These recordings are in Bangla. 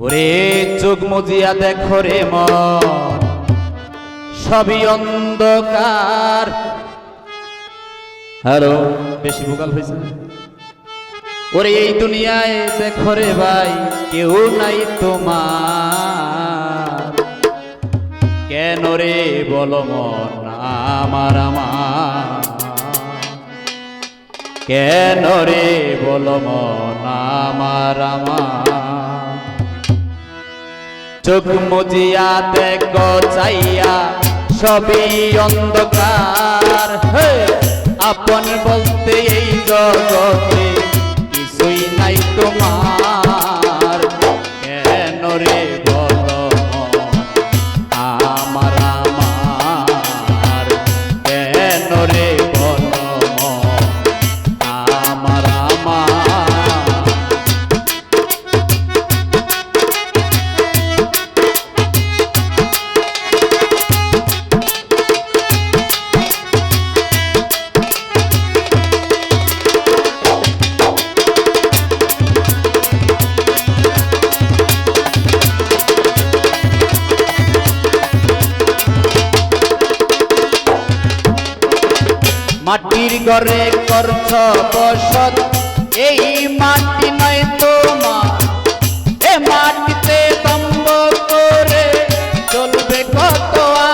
ওরে চোখ মজিয়া দেখো রে মন। সবই অন্ধকার। হ্যালো, বেশি ভোকাল হয়েছে? ওরে এই দুনিয়ায় দেখো রে ভাই, কেউ নাই তোমার। কেন রে বলো মন আমার আমার? কেন রে বলো মন আমার আমার? চোখ মজিয়া দেখো চাইয়া সবই অন্ধকার হে! আপন বলতে এই জগতে কিছুই নাই তোমার মাটির ঘরে করছ বসত এই মাটি নয় তোমার, এ মাটিতে তম্ব করে চলবে কত আর?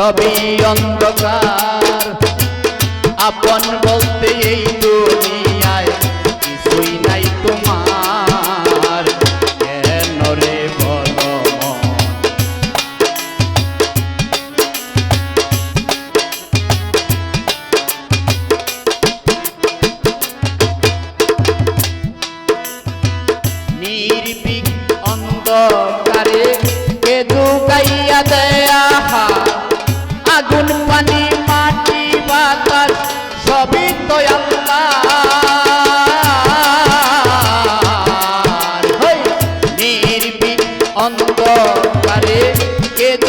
সবই অন্ধকার। আপন বলতে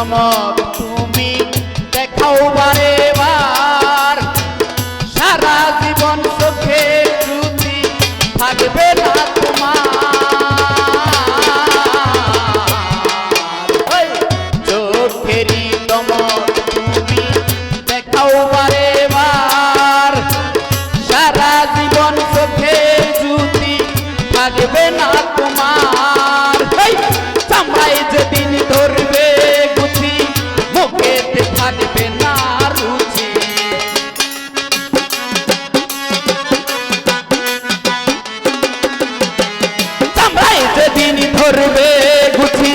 চমক তুমি দেখাও বারে বার। সারা জীবন চোখে শ্রুতি থাকবে না তোমার। বার সারা জীবন চোখে থাকবে না করবে গুছি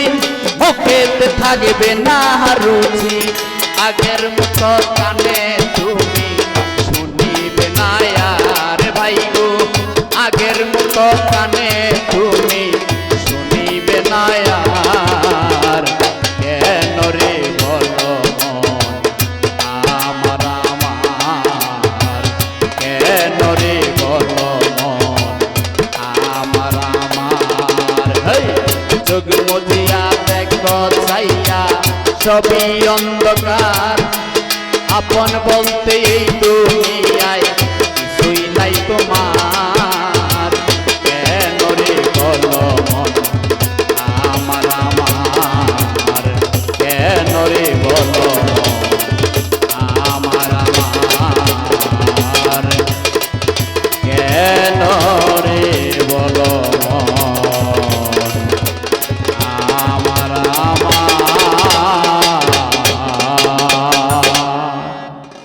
বুকেতে থাকবে না রুচি। আগের মতো কানে দিয়া দেখো চাইয়া সবই অন্ধকার। আপন বলতে এই দুনিয়ায় কিছুই নাই তোমার। কেন রে বলো মন? আমার আমার। কেন রে বলো আমার আমার। কেন রে বলো মন?